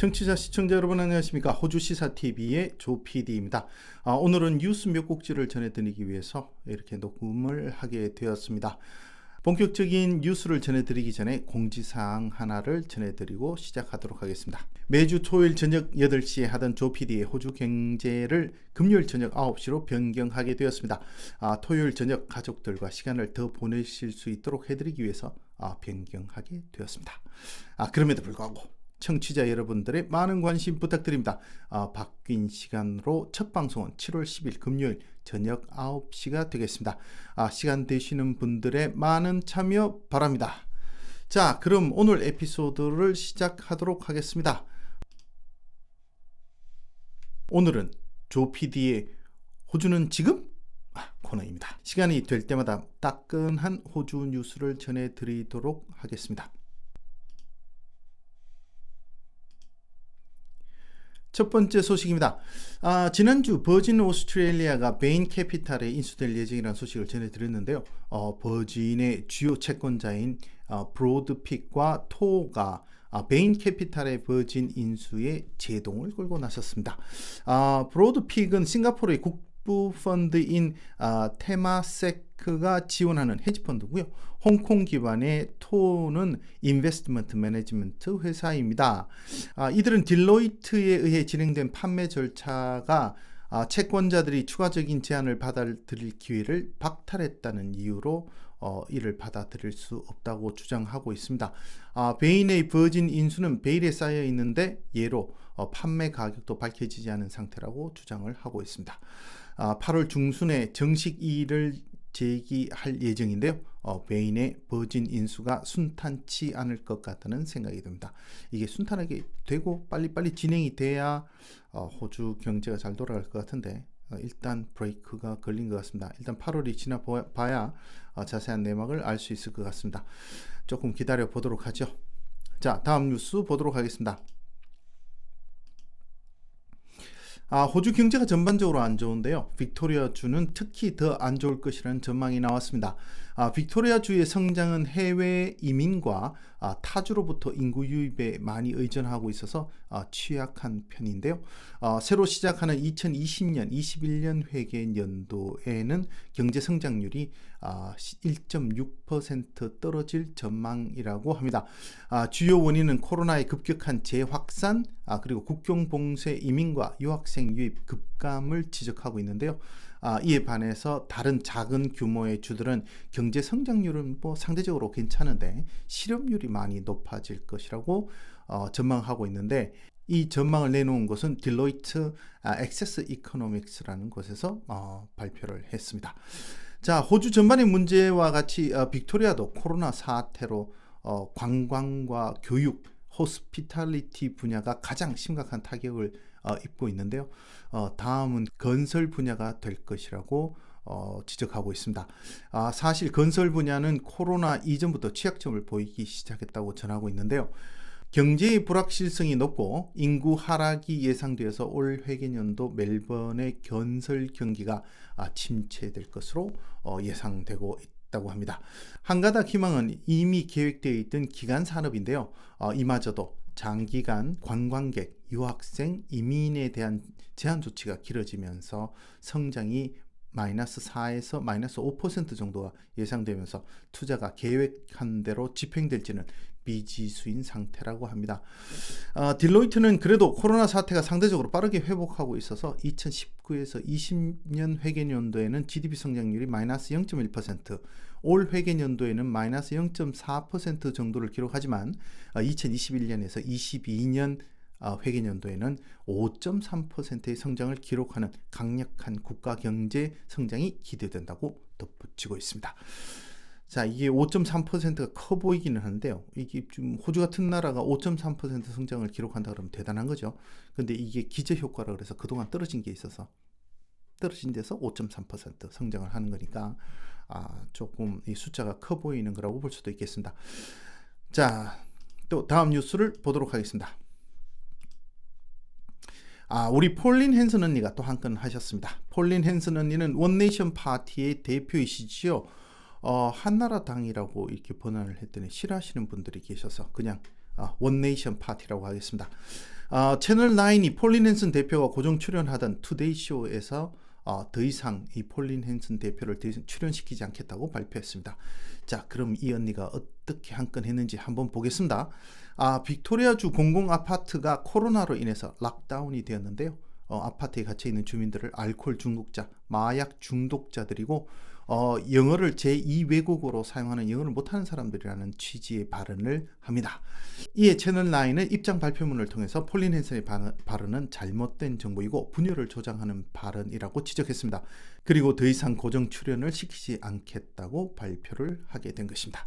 청취자 시청자 여러분 안녕하십니까 호주 시사 TV의 조 PD입니다. 아, 오늘은 뉴스 몇 곡지를 전해드리기 위해서 이렇게 녹음을 하게 되었습니다. 본격적인 뉴스를 전해드리기 전에 공지사항 하나를 전해드리고 시작하도록 하겠습니다. 매주 토요일 저녁 8시에 하던 조 PD의 호주 경제를 금요일 저녁 9시로 변경하게 되었습니다. 아, 토요일 저녁 가족들과 시간을 더 보내실 수 있도록 해드리기 위해서 아, 변경하게 되었습니다. 아, 그럼에도 불구하고 청취자 여러분들의 많은 관심 부탁드립니다. 아, 바뀐 시간으로 첫 방송은 7월 10일 금요일 저녁 9시가 되겠습니다. 아, 시간 되시는 분들의 많은 참여 바랍니다. 자, 그럼 오늘 에피소드를 시작하도록 하겠습니다. 오늘은 조 PD의 호주는 지금? 아, 코너입니다. 시간이 될 때마다 따끈한 호주 뉴스를 전해드리도록 하겠습니다. 첫 번째 소식입니다. 아, 지난주 버진 오스트레일리아가 베인 캐피탈에 인수될 예정이라는 소식을 전해드렸는데요. 어, 버진의 주요 채권자인 어, 브로드픽과 토가 아, 베인 캐피탈의 버진 인수에 제동을 걸고 나섰습니다. 아, 브로드픽은 싱가포르의 국부 펀드인 아, 테마세크가 지원하는 헤지 펀드고요. 홍콩 기반의 토는 인베스트먼트 매니지먼트 회사입니다. 아, 이들은 딜로이트에 의해 진행된 판매 절차가 아, 채권자들이 추가적인 제안을 받아들일 기회를 박탈했다는 이유로 어, 이를 받아들일 수 없다고 주장하고 있습니다. 아, 베인의 버진 인수는 베일에 쌓여 있는데 예로 어, 판매 가격도 밝혀지지 않은 상태라고 주장을 하고 있습니다. 아, 8월 중순에 정식 이의를 제기할 예정인데요. 어, 베인의 버진 인수가 순탄치 않을 것 같다는 생각이 듭니다. 이게 순탄하게 되고 빨리빨리 진행이 돼야 어, 호주 경제가 잘 돌아갈 것 같은데 어, 일단 브레이크가 걸린 것 같습니다. 일단 8월이 지나 봐야 어, 자세한 내막을 알 수 있을 것 같습니다. 조금 기다려 보도록 하죠. 자, 다음 뉴스 보도록 하겠습니다. 아, 호주 경제가 전반적으로 안 좋은데요. 빅토리아 주는 특히 더 안 좋을 것이라는 전망이 나왔습니다. 아, 빅토리아 주의 성장은 해외 이민과 아, 타주로부터 인구 유입에 많이 의존하고 있어서 아, 취약한 편인데요. 아, 새로 시작하는 2020년, 21년 회계 연도에는 경제 성장률이 아, 1.6% 떨어질 전망이라고 합니다. 아, 주요 원인은 코로나의 급격한 재확산, 아, 그리고 국경 봉쇄 이민과 유학생 유입 급감을 지적하고 있는데요. 아, 이에 반해서 다른 작은 규모의 주들은 경제 성장률은 뭐 상대적으로 괜찮은데 실업률이 많이 높아질 것이라고 어, 전망하고 있는데 이 전망을 내놓은 것은 딜로이트 아, 액세스 이코노믹스라는 곳에서 어, 발표를 했습니다. 자, 호주 전반의 문제와 같이 어, 빅토리아도 코로나 사태로 어, 관광과 교육, 호스피탈리티 분야가 가장 심각한 타격을 어, 입고 있는데요. 어, 다음은 건설 분야가 될 것이라고 어, 지적하고 있습니다. 아, 사실 건설 분야는 코로나 이전부터 취약점을 보이기 시작했다고 전하고 있는데요. 경제의 불확실성이 높고 인구 하락이 예상되어서 올 회계년도 멜번의 건설 경기가 아, 침체될 것으로 어, 예상되고 있다고 합니다. 한 가닥 희망은 이미 계획되어 있던 기간 산업인데요. 어, 이마저도 장기간 관광객, 유학생, 이민에 대한 제한 조치가 길어지면서 성장이 마이너스 4에서 마이너스 5% 정도가 예상되면서 투자가 계획한 대로 집행될지는 미지수인 상태라고 합니다. 어, 딜로이트는 그래도 코로나 사태가 상대적으로 빠르게 회복하고 있어서 2019에서 20년 회계연도에는 GDP 성장률이 마이너스 0.1%, 올 회계연도에는 마이너스 0.4% 정도를 기록하지만 어, 2021년에서 22년 어, 회계연도에는 5.3%의 성장을 기록하는 강력한 국가 경제 성장이 기대된다고 덧붙이고 있습니다. 자, 이게 5.3%가 커 보이기는 하는데요. 이게 좀 호주 같은 나라가 5.3% 성장을 기록한다 그러면 대단한 거죠. 근데 이게 기저 효과라 그래서 그동안 떨어진 게 있어서 떨어진 데서 5.3% 성장을 하는 거니까 아, 조금 이 숫자가 커 보이는 거라고 볼 수도 있겠습니다. 자, 또 다음 뉴스를 보도록 하겠습니다. 아, 우리 폴린 헨슨 언니가 또 한 건 하셨습니다. 폴린 헨슨 언니는 원네이션 파티의 대표이시지요. 어, 한나라당이라고 이렇게 번안을 했더니 싫어하시는 분들이 계셔서 그냥 어, 원네이션 파티라고 하겠습니다. 어, 채널 9이 폴린 헨슨 대표가 고정 출연하던 투데이 쇼에서 어, 더 이상 이 폴린 헨슨 대표를 출연시키지 않겠다고 발표했습니다. 자, 그럼 이 언니가 어떻게 한 건 했는지 한번 보겠습니다. 아, 빅토리아주 공공 아파트가 코로나로 인해서 락다운이 되었는데요. 어, 아파트에 갇혀 있는 주민들을 알코올 중독자, 마약 중독자들이고 어, 영어를 제2 외국어로 사용하는 영어를 못하는 사람들이라는 취지의 발언을 합니다. 이에 채널9은 입장 발표문을 통해서 폴린 헨슨의 발언은 잘못된 정보이고 분열을 조장하는 발언이라고 지적했습니다. 그리고 더 이상 고정 출연을 시키지 않겠다고 발표를 하게 된 것입니다.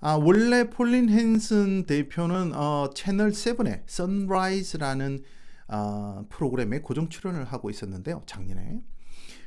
아, 원래 폴린 헨슨 대표는 어, 채널 7의 선라이즈라는 어, 프로그램에 고정 출연을 하고 있었는데요. 작년에.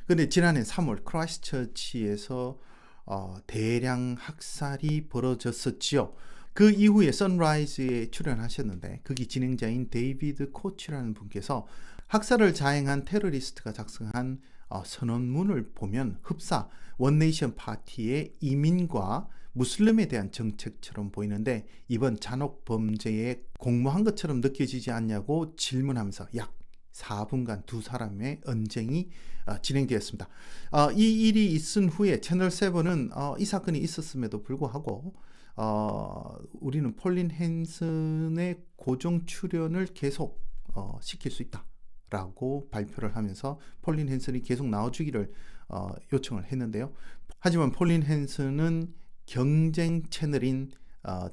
근데 지난해 3월 크라이스처치에서 어, 대량 학살이 벌어졌었지요. 그 이후에 선라이즈에 출연하셨는데 거기 진행자인 데이비드 코치라는 분께서 학살을 자행한 테러리스트가 작성한 어, 선언문을 보면 흡사 원네이션 파티의 이민과 무슬림에 대한 정책처럼 보이는데 이번 잔혹 범죄에 공모한 것처럼 느껴지지 않냐고 질문하면서 약 4분간 두 사람의 언쟁이 어, 진행되었습니다. 어, 이 일이 있은 후에 채널 7은 어, 이 사건이 있었음에도 불구하고 어, 우리는 폴린 헨슨의 고정 출연을 계속 어, 시킬 수 있다 라고 발표를 하면서 폴린 헨슨이 계속 나와주기를 어, 요청을 했는데요. 하지만 폴린 헨슨은 경쟁 채널인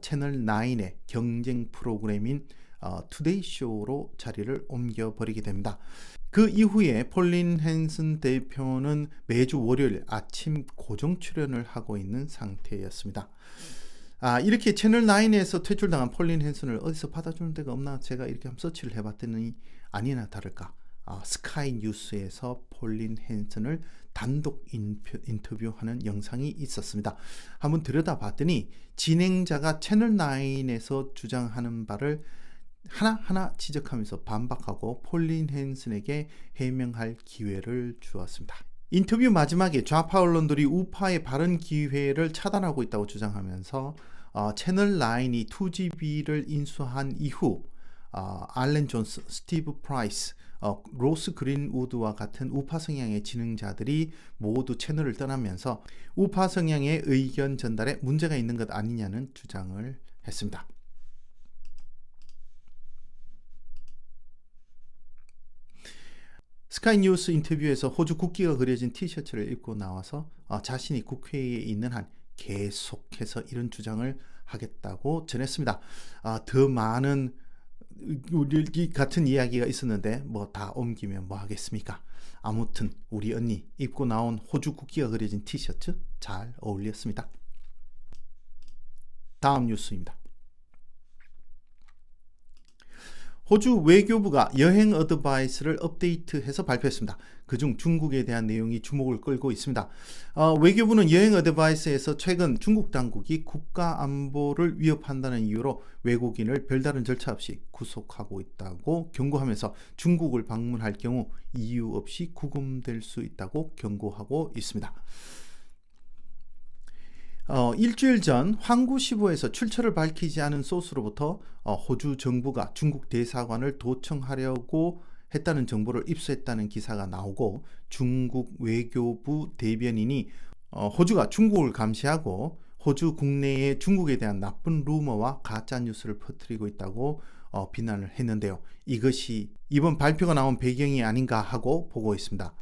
채널 9의 경쟁 프로그램인 어, 투데이 쇼로 자리를 옮겨 버리게 됩니다. 그 이후에 폴린 헨슨 대표는 매주 월요일 아침 고정 출연을 하고 있는 상태였습니다. 아, 이렇게 채널 9에서 퇴출당한 폴린 헨슨을 어디서 받아주는 데가 없나 제가 이렇게 한번 서치를 해봤더니 아니나 다를까 아, 스카이 뉴스에서 폴린 헨슨을 단독 인터뷰하는 영상이 있었습니다. 한번 들여다봤더니 진행자가 채널 9에서 주장하는 바를 하나하나 지적하면서 반박하고 폴린 헨슨에게 해명할 기회를 주었습니다. 인터뷰 마지막에 좌파 언론들이 우파의 발언 기회를 차단하고 있다고 주장하면서 어, 채널 9이 2GB를 인수한 이후 어, 알렌 존스, 스티브 프라이스, 어, 로스 그린우드와 같은 우파 성향의 진행자들이 모두 채널을 떠나면서 우파 성향의 의견 전달에 문제가 있는 것 아니냐는 주장을 했습니다. 스카이 뉴스 인터뷰에서 호주 국기가 그려진 티셔츠를 입고 나와서 어, 자신이 국회에 있는 한 계속해서 이런 주장을 하겠다고 전했습니다. 아, 더 많은 우리 같은 이야기가 있었는데 뭐 다 옮기면 뭐 하겠습니까? 아무튼 우리 언니 입고 나온 호주 국기가 그려진 티셔츠 잘 어울렸습니다. 다음 뉴스입니다. 호주 외교부가 여행 어드바이스를 업데이트해서 발표했습니다. 그중 중국에 대한 내용이 주목을 끌고 있습니다. 어, 외교부는 여행 어드바이스에서 최근 중국 당국이 국가 안보를 위협한다는 이유로 외국인을 별다른 절차 없이 구속하고 있다고 경고하면서 중국을 방문할 경우 이유 없이 구금될 수 있다고 경고하고 있습니다. 어, 일주일 전 황구시보에서 출처를 밝히지 않은 소스로부터 어, 호주 정부가 중국 대사관을 도청하려고 했다는 정보를 입수했다는 기사가 나오고 중국 외교부 대변인이 어, 호주가 중국을 감시하고 호주 국내에 중국에 대한 나쁜 루머와 가짜 뉴스를 퍼뜨리고 있다고 어, 비난을 했는데요. 이것이 이번 발표가 나온 배경이 아닌가 하고 보고 있습니다.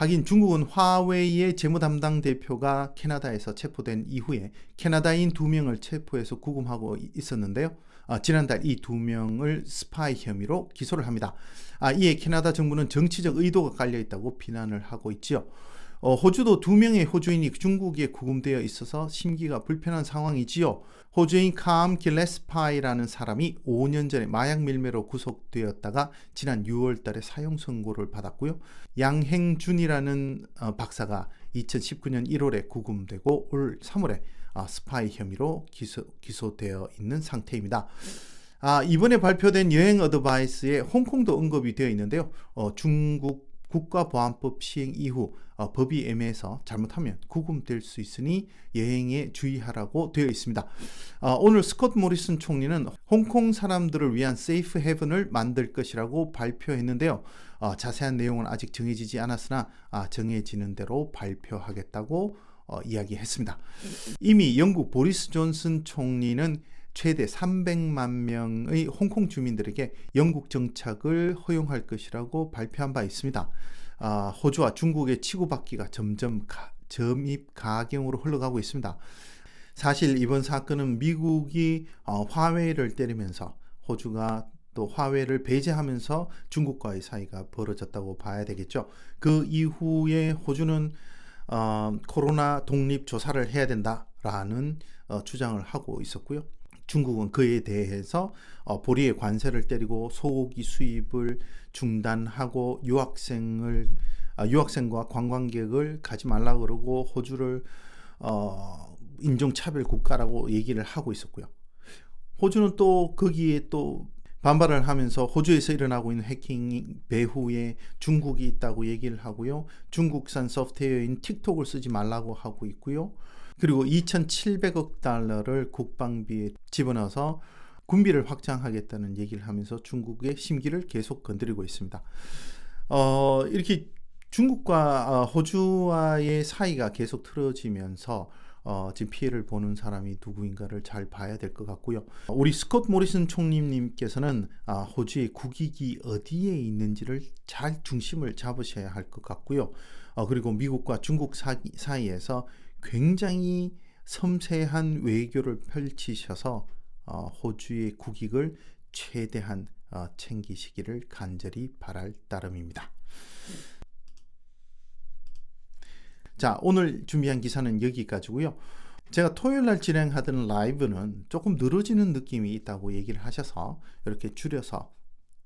하긴 중국은 화웨이의 재무 담당 대표가 캐나다에서 체포된 이후에 캐나다인 두 명을 체포해서 구금하고 있었는데요. 아, 지난달 이 두 명을 스파이 혐의로 기소를 합니다. 아, 이에 캐나다 정부는 정치적 의도가 깔려 있다고 비난을 하고 있지요. 어, 호주도 두 명의 호주인이 중국에 구금되어 있어서 심기가 불편한 상황이지요. 호주인 캄 길레스파이라는 사람이 5년 전에 마약 밀매로 구속되었다가 지난 6월 달에 사형 선고를 받았고요. 양행준이라는 어, 박사가 2019년 1월에 구금되고 올 3월에 아, 스파이 혐의로 기소, 기소되어 있는 상태입니다. 아, 이번에 발표된 여행 어드바이스에 홍콩도 언급이 되어 있는데요. 어, 중국 국가보안법 시행 이후 어, 법이 애매해서 잘못하면 구금될 수 있으니 여행에 주의하라고 되어 있습니다. 어, 오늘 스콧 모리슨 총리는 홍콩 사람들을 위한 세이프 헤븐을 만들 것이라고 발표했는데요. 어, 자세한 내용은 아직 정해지지 않았으나 아, 정해지는 대로 발표하겠다고 어, 이야기했습니다. 이미 영국 보리스 존슨 총리는 최대 300만 명의 홍콩 주민들에게 영국 정착을 허용할 것이라고 발표한 바 있습니다. 아, 호주와 중국의 치고받기가 점점 가, 점입 가경으로 흘러가고 있습니다. 사실 이번 사건은 미국이 어, 화웨이를 때리면서 호주가 또 화웨이를 배제하면서 중국과의 사이가 벌어졌다고 봐야 되겠죠. 그 이후에 호주는 어, 코로나 독립 조사를 해야 된다라는 어, 주장을 하고 있었고요. 중국은 그에 대해서 어, 보리의 관세를 때리고 소고기 수입을 중단하고 유학생을 아, 유학생과 관광객을 가지 말라 그러고 호주를 어, 인종차별 국가라고 얘기를 하고 있었고요. 호주는 또 거기에 또 반발을 하면서 호주에서 일어나고 있는 해킹 배후에 중국이 있다고 얘기를 하고요. 중국산 소프트웨어인 틱톡을 쓰지 말라고 하고 있고요. 그리고 2,700억 달러를 국방비에 집어넣어서 군비를 확장하겠다는 얘기를 하면서 중국의 심기를 계속 건드리고 있습니다. 어, 이렇게 중국과 어, 호주와의 사이가 계속 틀어지면서 어, 지금 피해를 보는 사람이 누구인가를 잘 봐야 될 것 같고요. 우리 스콧 모리슨 총리님께서는 아, 호주의 국익이 어디에 있는지를 잘 중심을 잡으셔야 할 것 같고요. 어, 그리고 미국과 중국 사, 사이에서 굉장히 섬세한 외교를 펼치셔서 어, 호주의 국익을 최대한 어, 챙기시기를 간절히 바랄 따름입니다. 자, 오늘 준비한 기사는 여기까지고요. 제가 토요일 날 진행하던 라이브는 조금 늘어지는 느낌이 있다고 얘기를 하셔서 이렇게 줄여서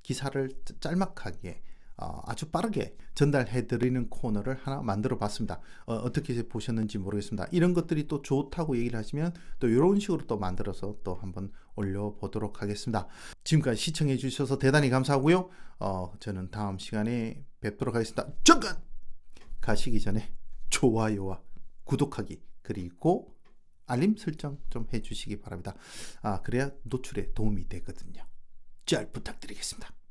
기사를 짤막하게 어, 아주 빠르게 전달해 드리는 코너를 하나 만들어 봤습니다. 어, 떻게 보셨는지 모르겠습니다. 이런 것들이 또 좋다고 얘기를 하시면 또 이런 식으로 또 만들어서 또 한번 올려 보도록 하겠습니다. 지금까지 시청해 주셔서 대단히 감사하고요. 어, 저는 다음 시간에 뵙도록 하겠습니다. 잠깐 가시기 전에 좋아요와 구독하기 그리고 알림 설정 좀 해주시기 바랍니다. 아 그래야 노출에 도움이 되거든요. 잘 부탁드리겠습니다.